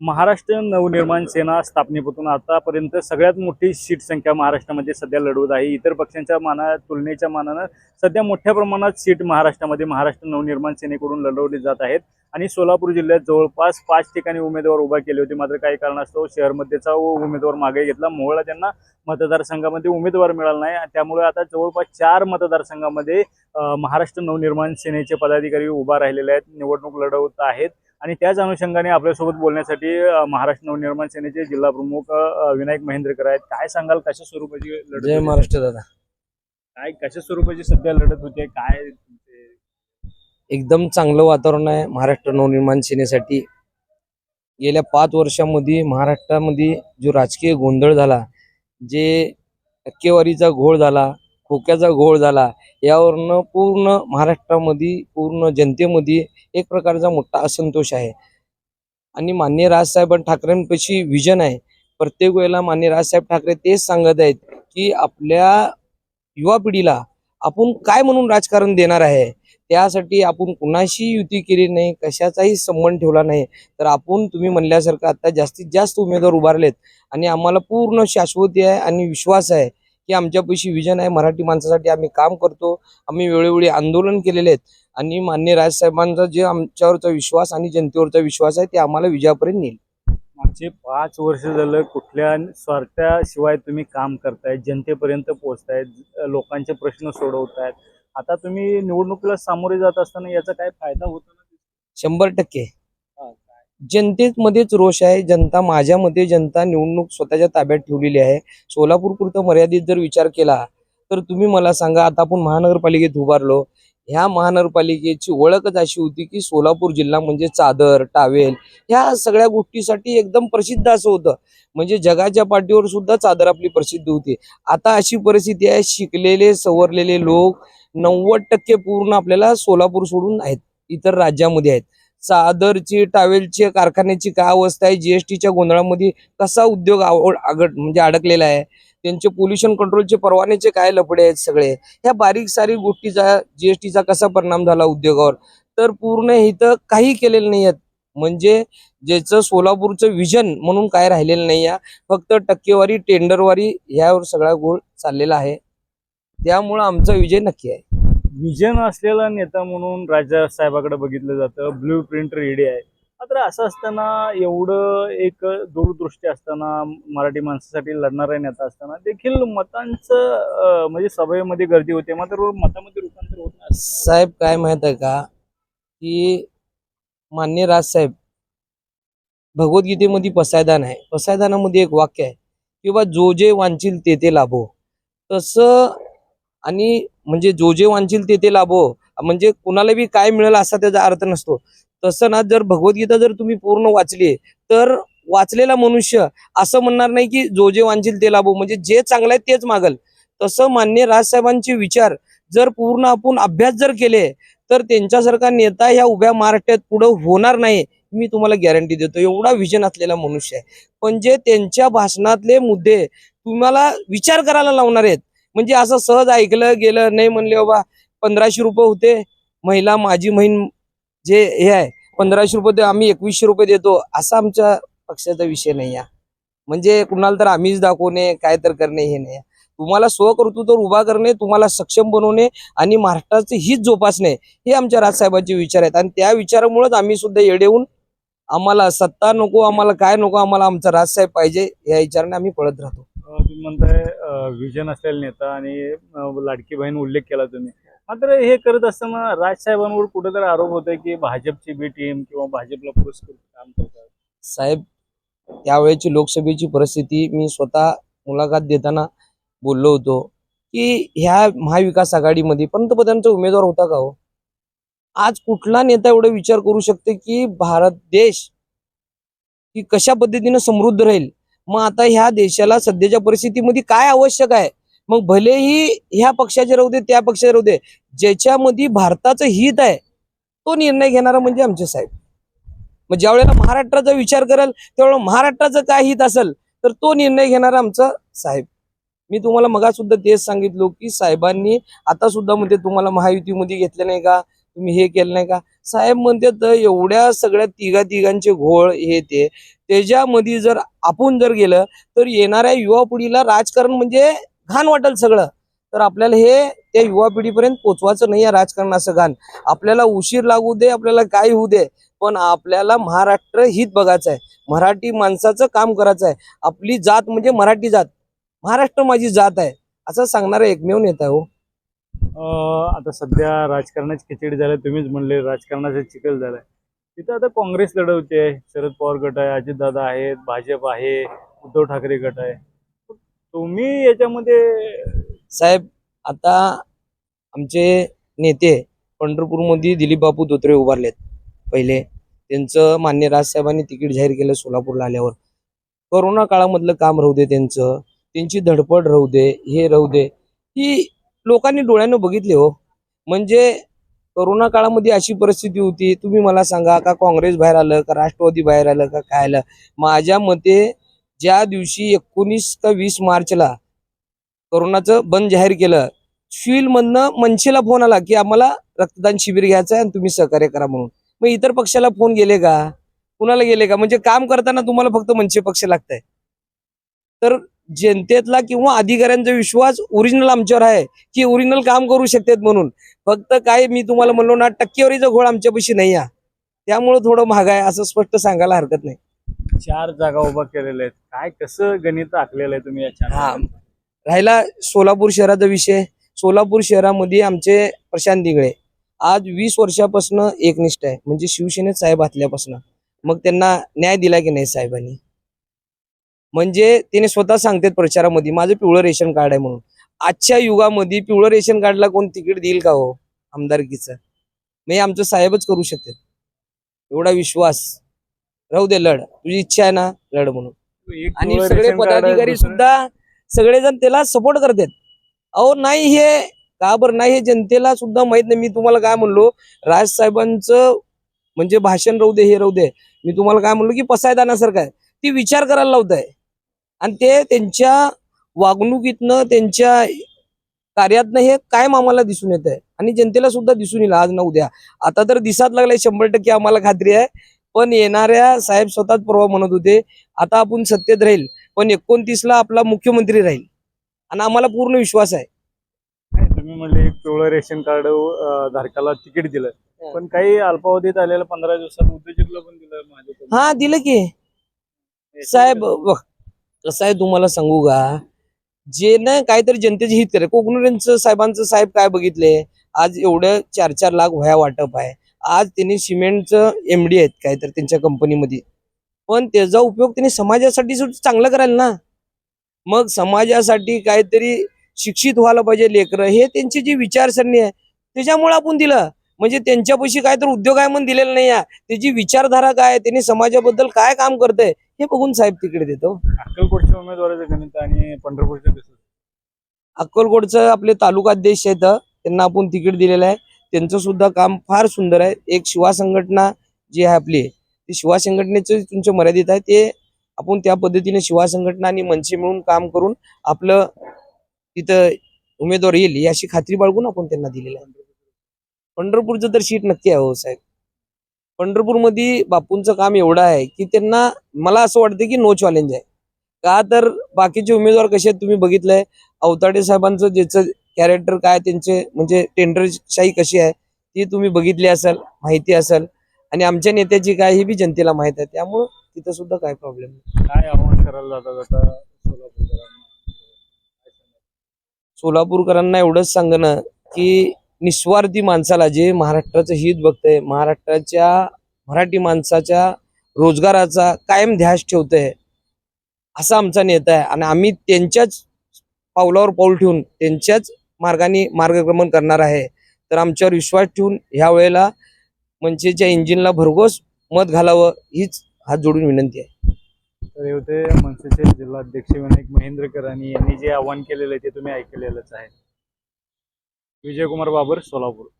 महाराष्ट्र नवनिर्माण सेना स्थापनेपासून आतापर्यंत सगळ्यात मोठी सीट संख्या महाराष्ट्रामध्ये सध्या लढवत आहे. इतर पक्षांच्या माना तुलनेच्या मानानं सध्या मोठ्या प्रमाणात सीट महाराष्ट्रामध्ये महाराष्ट्र नवनिर्माण सेनेकडून लढवली जात आहेत. आणि सोलापूर जिल्ह्यात जवळपास पाच ठिकाणी उमेदवार उभा केले होते. मात्र काही कारणास्तव शहरमध्येचा उमेदवार मागे घेतला. मोहळा त्यांना मतदारसंघामध्ये उमेदवार मिळाला नाही त्यामुळे आता जवळपास चार मतदारसंघामध्ये महाराष्ट्र नवनिर्माण सेनेचे पदाधिकारी उभा राहिलेले आहेत. निवडणूक लढवत आहेत. आणि त्याच अनुषंगाने आपल्यासोबत बोलण्यासाठी महाराष्ट्र नवनिर्माण सेनेचे जिल्हा प्रमुख विनायक महेंद्रकर आहेत. काय सांगाल कशा स्वरूपाची लढत जय? महाराष्ट्र दादा. काय कशा स्वरूपाची सध्या लढत होते? काय एकदम चांगलं वातावरण आहे महाराष्ट्र नवनिर्माण सेनेसाठी. गेल्या पाच वर्षामध्ये महाराष्ट्रामध्ये जो राजकीय गोंधळ झाला जे टक्केवारीचा घोळ झाला खोक्याचा घोळ झाला. यावरनं पूर्ण महाराष्ट्रामध्ये पूर्ण जनतेमध्ये एक प्रकारचा मोठा असंतोष आहे. आणि मान्य राजसाहेब ठाकरेंपाशी विजन आहे. प्रत्येक वेळेला मान्य राजसाहेब ठाकरे तेच सांगत आहेत की आपल्या युवा पिढीला आपण काय म्हणून राजकारण देणार आहे? त्यासाठी आपण कुणाशी युती केली नाही? कशाचाही संबंध ठेवला नाही? तर आपण तुम्ही म्हणल्यासारखं आता जास्तीत जास्त उमेदवार उभारलेत. आणि आम्हाला पूर्ण शाश्वती आहे आणि विश्वास आहे. की आमच्यापाशी विजन आहे मराठी माणसासाठी आम्ही काम करतो आम्ही वेळोवेळी आंदोलन केलेले आहेत. आणि मान्य राजसाहेबांचा जे आमच्यावरचा विश्वास आणि जनतेवरचा विश्वास आहे ते आम्हाला विजयापर्यंत नेईल. मागचे पाच वर्ष झालं कुठल्या स्वार्थाशिवाय तुम्ही काम करताय जनतेपर्यंत पोहोचताय लोकांचे प्रश्न सोडवतायत. आता तुम्ही निवडणुकीला सामोरे जात असताना याचा काय फायदा होतो? ना शंभर टक्के? जनतेमध्येच रोष आहे. जनता माझ्या जनता निवडणूक स्वतःच्या ताब्यात ठेवलेली आहे. सोलापूर पुरतं मर्यादित जर विचार केला तर तुम्ही मला सांगा आता आपण महानगरपालिकेत उभारलो. ह्या महानगरपालिकेची ओळखच अशी होती की सोलापूर जिल्हा म्हणजे चादर टावेल ह्या सगळ्या गोष्टीसाठी एकदम प्रसिद्ध असं होतं. म्हणजे जगाच्या पाठीवर सुद्धा चादर आपली प्रसिद्ध होती. आता अशी परिस्थिती आहे शिकलेले सवरलेले लोक नव्वद टक्के पूर्ण आपल्याला सोलापूर सोडून आहेत. इतर राज्यामध्ये आहेत. चादरची टावेलची कारखान्याची काय अवस्था आहे? जीएसटीच्या गोंधळामध्ये कसा उद्योग आवड आगड म्हणजे अडकलेला आहे? त्यांचे पोल्युशन कंट्रोलचे परवान्याचे काय लफडे आहेत सगळे? ह्या बारीक सारीक गोष्टीचा जीएसटीचा कसा परिणाम झाला उद्योगावर? तर पूर्ण इथं काही केलेलं नाही आहेत. म्हणजे ज्याचं सोलापूरचं विजन म्हणून काय राहिलेलं नाही आहे. फक्त टक्केवारी टेंडरवारी ह्यावर सगळा गोळ चाललेला आहे. त्यामुळं आमचा विजय नक्की आहे. विजन असलेला नेता म्हणून राजा साहेबाकडे बघितलं जातं. ब्ल्यू प्रिंट रेडी आहे. मात्र असं असताना एवढं एक दूरदृष्टी असताना मराठी माणसासाठी लढणारा नेता असताना देखील मतांचं म्हणजे सभेमध्ये गर्दी होते. मात्र मतामध्ये रूपांतर होत नाही. साहेब काय माहीत आहे का? की मान्य राजसाहेब भगवद्गीतेमध्ये पसायदान आहे. पसायदानामध्ये एक वाक्य आहे. किंवा जो जे वांचील ते ते लाभो. तसं आणि म्हणजे जो जे वांचील ते ते लाभो. म्हणजे कुणाला बी काय मिळेल असा त्याचा अर्थ नसतो. तसं ना जर भगवद्गीता जर तुम्ही पूर्ण वाचली तर वाचलेला मनुष्य असं म्हणणार नाही की जो जे वांचील ते लाभो. म्हणजे जे चांगलं आहे तेच मागल. तसं मान्य राजसाहेबांचे विचार जर पूर्ण आपण अभ्यास जर केले तर त्यांच्यासारखा नेता ह्या उभ्या महाराष्ट्रात पुढं होणार नाही मी तुम्हाला गॅरंटी देतो. एवढा विजन असलेला मनुष्य आहे. पण जे त्यांच्या भाषणातले मुद्दे तुम्हाला विचार करायला लावणार आहेत म्हणजे असं सहज ऐकलं गेलं नाही म्हणले बाबा पंधराशे रुपये होते. महिला माझी बहीण जे हे आहे पंधराशे रुपये दे आम्ही एकवीसशे रुपये देतो. असा आमच्या पक्षाचा विषय नाही आहे. म्हणजे कुणाला तर आम्हीच दाखवणे काय तर करणे हे नाही आहे. तुम्हाला स्वकर्तृत्व उभा करणे तुम्हाला सक्षम बनवणे आणि महाराष्ट्राचे हित जोपासणे हे आमच्या राजसाहेबांचे विचार आहेत. आणि त्या विचारामुळेच आम्ही सुद्धा येडेहून आम्हाला सत्ता नको आम्हाला काय नको आम्हाला आमचा राजसाहेब पाहिजे या विचाराने आम्ही पळत राहतो. तुम्ही म्हणताय विजन असलेला नेता आणि लाडकी बहीण उल्लेख केला तुम्ही. मात्र हे करत असताना राजसाहेबांवर कुठेतरी आरोप होतोय की भाजपची बी टीम किंवा भाजपला पुरस्कृत काम करतात. साहेब त्यावेळेची लोकसभेची परिस्थिती मी स्वतः मुलाखत देताना बोललो होतो की ह्या महाविकास आघाडीमध्ये पंतप्रधानचा उमेदवार होता का हो? आज कुठला नेता एवढा विचार करू शकते की भारत देश की कशा पद्धतीनं समृद्ध राहील? मग आता ह्या देशाला सध्याच्या परिस्थितीमध्ये काय आवश्यक आहे? मग भलेही ह्या पक्षाचे राहू दे त्या पक्षाचे राहू दे ज्याच्यामध्ये भारताचं हित आहे तो निर्णय घेणारा म्हणजे आमचे साहेब. मग ज्या वेळेला महाराष्ट्राचा विचार कराल त्यावेळेला महाराष्ट्राचं काय हित असेल तर तो निर्णय घेणारा आमचा साहेब. मी तुम्हाला मगा सुद्धा तेच सांगितलो की साहेबांनी आता सुद्धा मध्ये तुम्हाला महायुतीमध्ये घेतलं नाही का? तुम्ही हे केलं नाही का? साहेब म्हणतात एवढ्या सगळ्या तिघा तिघांचे घोळ हे ते त्याच्यामध्ये जर आपण जर गेलं तर येणाऱ्या युवा पिढीला राजकारण म्हणजे घाण वाटेल सगळं. तर आपल्याला हे त्या युवा पिढीपर्यंत पोचवायचं नाही आहे राजकारणाचं घाण. आपल्याला उशीर लागू दे आपल्याला काय होऊ दे पण आपल्याला महाराष्ट्र हित बघायचं आहे मराठी माणसाचं काम करायचं आहे आपली जात म्हणजे मराठी जात. महाराष्ट्र माझी जात आहे. असं सांगणारा एकमेव नेता आहे हो. आता सध्या राजकारणाची खिचडी झाली तुम्हीच म्हणले राजकारणाचा चिखल झालाय. तिथं आता काँग्रेस लढवते शरद पवार गट आहे अजितदादा आहेत भाजप आहे उद्धव ठाकरे गट आहे. तुम्ही याच्यामध्ये साहेब आता आमचे नेते पंढरपूरमध्ये दिलीपबापू धोत्रे उभारलेत पहिले. त्यांचं मान्य राजसाहेबांनी तिकीट जाहीर केलं सोलापूरला आल्यावर. करोना काळामधलं काम राहू दे त्यांचं त्यांची धडपड राहू दे हे राहू दे. ही लोकांनी डोळ्यानं बघितले हो. म्हणजे कोरोना काळामध्ये अशी परिस्थिती होती तुम्ही मला सांगा का काँग्रेस बाहेर आलं का राष्ट्रवादी बाहेर आलं का काय आलं? माझ्या मते ज्या दिवशी एकोणीस का वीस मार्चला करोनाचं बंद जाहीर केलं मधनं मनसेला फोन आला की आम्हाला रक्तदान शिबिर घ्यायचं आहे आणि तुम्ही सहकार्य करा म्हणून. मग इतर पक्षाला फोन गेले का? कुणाला गेले का? म्हणजे काम करताना तुम्हाला फक्त मनसे पक्ष लागत तर जनतेतला किंवा अधिकाऱ्यांचा विश्वास ओरिजिनल आमच्यावर आहे की ओरिजिनल काम करू शकतात म्हणून. फक्त काय मी तुम्हाला म्हणलो ना टक्केवारीचा घोळ आमच्यापाशी नाही आहे. त्यामुळं थोडं महाग आहे असं स्पष्ट सांगायला हरकत नाही. चार जागा उभा केलेल्या आहेत. काय कसं गणित आखलेलं आहे तुम्ही या चार हा. राहिला सोलापूर शहराचा विषय. सोलापूर शहरामध्ये आमचे प्रशांत दिगळे आज वीस वर्षापासून एकनिष्ठ आहे. म्हणजे शिवसेनेत साहेब असल्यापासून. मग त्यांना न्याय दिला की नाही साहेबांनी? म्हणजे त्याने स्वतः सांगतात प्रचारामध्ये माझं पिवळं रेशन कार्ड आहे म्हणून. आजच्या युगामध्ये पिवळं रेशन कार्डला कोण तिकीट देईल का हो? आमदारकीचं. हे आमचं साहेबच करू शकतात एवढा विश्वास. राहू दे लढ. तुझी इच्छा आहे ना लढ म्हणून. आणि सगळे पदाधिकारी सुद्धा सगळेजण त्याला सपोर्ट करतात. अहो नाही हे का बरं नाही हे जनतेला सुद्धा माहीत नाही. मी तुम्हाला काय म्हणलो राज साहेबांचं म्हणजे भाषण राहू दे हे राहू दे. मी तुम्हाला काय म्हणलो की पसायदानासारखं आहे. ती विचार करायला लावत आहे आणि ते त्यांच्या वागणुकीतनं त्यांच्या कार्यातनं हे कायम आम्हाला दिसून येत आहे आणि जनतेला सुद्धा दिसून येईल आज ना उद्या. आता तर दिसात लागलाय शंभर टक्के आम्हाला खात्री आहे. पण येणाऱ्या साहेब स्वतःच परवा म्हणत होते आता आपण सत्तेत राहील पण एकोणतीसला आपला मुख्यमंत्री राहील. आणि आम्हाला पूर्ण विश्वास आहे. तुम्ही म्हणले एक पिवळं रेशन कार्ड धारकाला तिकीट दिलं. पण काही अल्पावधीत आलेलं पंधरा दिवसात उद्योजकला पण दिलं हा दिलं की. साहेब बघ कसं आहे तुम्हाला सांगू का? जे ना काहीतरी जनतेचे हित करे कोकणुरेंचं साहेबांचं साहेब काय बघितले? आज एवढं चार चार लाख वह्या वाटप आहे. आज त्यांनी सिमेंटचं एमडी आहेत काहीतरी त्यांच्या कंपनीमध्ये. पण त्याचा उपयोग त्यांनी समाजासाठी सुद्धा चांगला करायला ना. मग समाजासाठी काहीतरी शिक्षित व्हायला पाहिजे लेकरं हे त्यांची जी विचारसरणी आहे त्याच्यामुळे आपण दिलं. म्हणजे त्यांच्यापाशी काहीतरी उद्योग आहे म्हणून दिलेलं नाही आहे. त्याची विचारधारा काय त्यांनी समाजाबद्दल काय काम करतंय? हे बघून साहेब तिकडे देतो. अक्कलकोटच्या उमेदवाराचं गणित आणि पंढरपूरचं कसं अक्कलकोटचं आपले तालुका अध्यक्ष आहेत. त्यांना आपण तिकीट दिलेलं आहे. त्यांचं सुद्धा काम फार सुंदर आहे. एक शिवा संघटना जी आहे आपली ती शिवा संघटनेचं तुमचं मर्यादित आहे. ते आपण त्या पद्धतीने शिवा संघटना आणि मनसे मिळून काम करून आपलं तिथं उमेदवार येईल अशी खात्री बाळगून आपण त्यांना दिलेलं आहे. पंढरपूरचं तर सीट नक्की आहे हो साहेब. पंढरपूरमध्ये बापूंचं काम एवढं आहे की त्यांना मला असं वाटतं की नो चॅलेंज आहे. का तर बाकीचे उमेदवार कसे आहेत तुम्ही बघितलंय. अवताडे साहेबांचं ज्याचं कॅरेक्टर काय त्यांचे म्हणजे टेंडरशाही कशी आहे ती तुम्ही बघितली असेल माहिती असेल. आणि आमच्या नेत्याची काय ही बी जनतेला माहीत आहे. त्यामुळं तिथं सुद्धा काय प्रॉब्लेम नाही. काय आव्हान करायला जाता जाता सोलापूरकरांना? सोलापूरकरांना एवढंच सांगणं की निस्वार्थी माणसाला जे महाराष्ट्राचं हित बघतंय महाराष्ट्राच्या मराठी माणसाच्या रोजगाराचा कायम ध्यास ठेवतंय असा आमचा नेता आहे. आणि आम्ही त्यांच्याच पावलावर पाऊल ठेवून त्यांच्याच मार्गाने मार्गक्रमण करणार आहे. तर आमच्यावर विश्वास ठेवून ह्या वेळेला मनसेच्या इंजिनला भरघोस मत घालावं हीच हात जोडून विनंती आहे. तर हे होते मनसेचे जिल्हाध्यक्ष विनायक महेंद्रकर यांनी जे आव्हान केलेलं आहे ते तुम्ही ऐकलेलंच आहे. विजयकुमार बाबर सोलापूर.